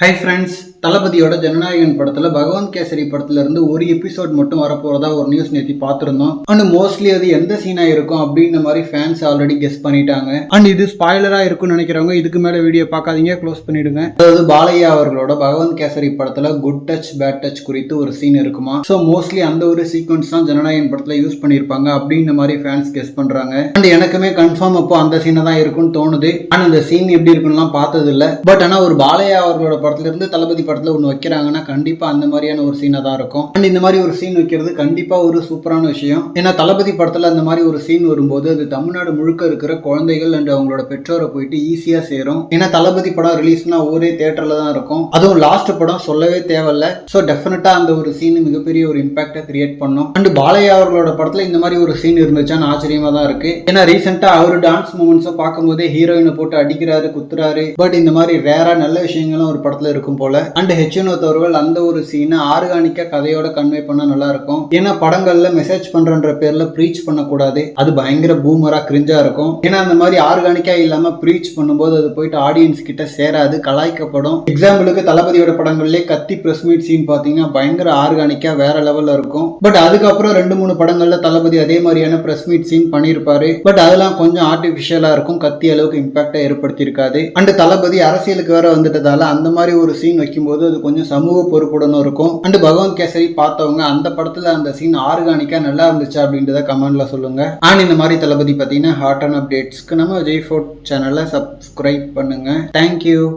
Hi friends, தளபதியோட ஜனநாயகன் படத்துல பகவான் கேசரி படத்துல இருந்து ஒரு எபிசோட் மட்டும் வரப்போறதா ஒரு நியூஸ் நேத்தி பார்த்திருந்தோம் அண்ட் மோஸ்ட்லி அது எந்த சீனா இருக்கும் அப்படின்ற மாதிரி ஃபேன்ஸ் ஆல்ரெடி கெஸ் பண்ணிட்டாங்க. அண்ட் இது ஸ்பாய்லரா இருக்கும்னு நினைக்கிறவங்க இதுக்கு மேல வீடியோ பார்க்காதீங்க க்ளோஸ் பண்ணிடுங்க. அதாவது பாலையா அவர்களோட பகவான் கேசரி படத்துல குட் டச் பேட் டச் குறித்து ஒரு சீன் இருக்குமா? ஸோ மோஸ்ட்லி அந்த ஒரு சீக்வன்ஸ் தான் ஜனநாயகன் படத்துல யூஸ் பண்ணியிருப்பாங்க அப்படின்ற மாதிரி ஃபேன்ஸ் கெஸ் பண்றாங்க. அண்ட் எனக்குமே கன்ஃபார்ம் அப்போ அந்த சீனை தான் இருக்கும்னு தோணுது. ஆனால் அந்த சீன் எப்படி இருக்குன்னுலாம் பார்த்தது இல்லை பட் ஆனா ஒரு பாலையா அவர்களோட படத்துல இருந்து தளபதி படத்தில் ஒன்று வைக்கிறாங்கன்னா கண்டிப்பாக அந்த மாதிரியான ஒரு சீனாக தான் இருக்கும். அண்ட் இந்த மாதிரி ஒரு சீன் வைக்கிறது கண்டிப்பாக ஒரு சூப்பரான விஷயம். ஏன்னா தளபதி படத்தில் அந்த மாதிரி ஒரு சீன் வரும்போது அது தமிழ்நாடு முழுக்க இருக்கிற குழந்தைகள் அண்ட் அவங்களோட பெற்றோரை போயிட்டு ஈஸியாக சேரும். ஏன்னா தளபதி படம் ரிலீஸ்னா ஒரே தேட்டரில் தான் இருக்கும். அதுவும் லாஸ்ட் படம் சொல்லவே தேவையில்ல. ஸோ டெஃபினட்டாக அந்த ஒரு சீன் மிகப்பெரிய ஒரு இம்பாக்டை கிரியேட் பண்ணும். அண்ட் பாலையா அவர்களோட படத்தில் இந்த மாதிரி ஒரு சீன் இருந்துச்சான்னு ஆச்சரியமா தான் இருக்கு. ஏன்னா ரீசெண்டாக அவர் டான்ஸ் மூமெண்ட்ஸை பார்க்கும்போதே ஹீரோயினை போட்டு அடிக்கிறாரு குத்துறாரு. பட் இந்த மாதிரி ரேராக நல்ல விஷயங்களும் ஒரு படத்தில் இருக்கும் போல. அண்ட் ஹெச்என்ஓத் அவர்கள் அந்த ஒரு சீனை ஆர்கானிக்கா கதையோட கன்வே பண்ணா நல்லா இருக்கும் ஏன்னா படங்கள்ல மெசேஜ் பண்றன்ற பேர்ல ப்ரீச் பண்ணக்கூடாது. அது பயங்கர பூமரா கிரிஞ்சா இருக்கும். ஏன்னா அந்த மாதிரி ஆர்கானிக்கா இல்லாம ப்ரீச் பண்ணும்போது அது போயிட்டு ஆடியன்ஸ் கிட்ட சேராது கலாய்க்கப்படும். எக்ஸாம்பிளுக்கு தளபதியோட படங்கள்லயே கத்தி பிரஸ் மீட் சீன் பாத்தீங்கன்னா பயங்கர ஆர்கானிக்கா வேற லெவல்ல இருக்கும். பட் அதுக்கப்புறம் ரெண்டு மூணு படங்கள்ல தளபதி அதே மாதிரியான பிரஸ் மீட் சீன் பண்ணியிருப்பாரு. பட் அதெல்லாம் கொஞ்சம் ஆர்டிஃபிஷியலா இருக்கும். கத்தி அளவுக்கு இம்பாக்டை ஏற்படுத்தியிருக்காது. அண்ட் தளபதி அரசியலுக்கு வேற வந்துட்டதால அந்த மாதிரி ஒரு சீன் வைக்கும் போது அது கொஞ்சம் சமூக பொறுப்புடனும் இருக்கும். அண்ட் பகவான் கேசரி பார்த்தவங்க அந்த படத்துல அந்த சீன் ஆர்கானிக்கா நல்லா இருந்துச்சு அப்படின்றத கமெண்ட்ல சொல்லுங்க. அண்ட் இந்த மாதிரி தளபதி பார்த்தீங்கன்னா ஹாட் அண்ட் அப்டேட்ஸ்க்கு நம்ம விஜய் ஃபோர்ட் சேனலை சப்ஸ்கிரைப் பண்ணுங்க. Thank you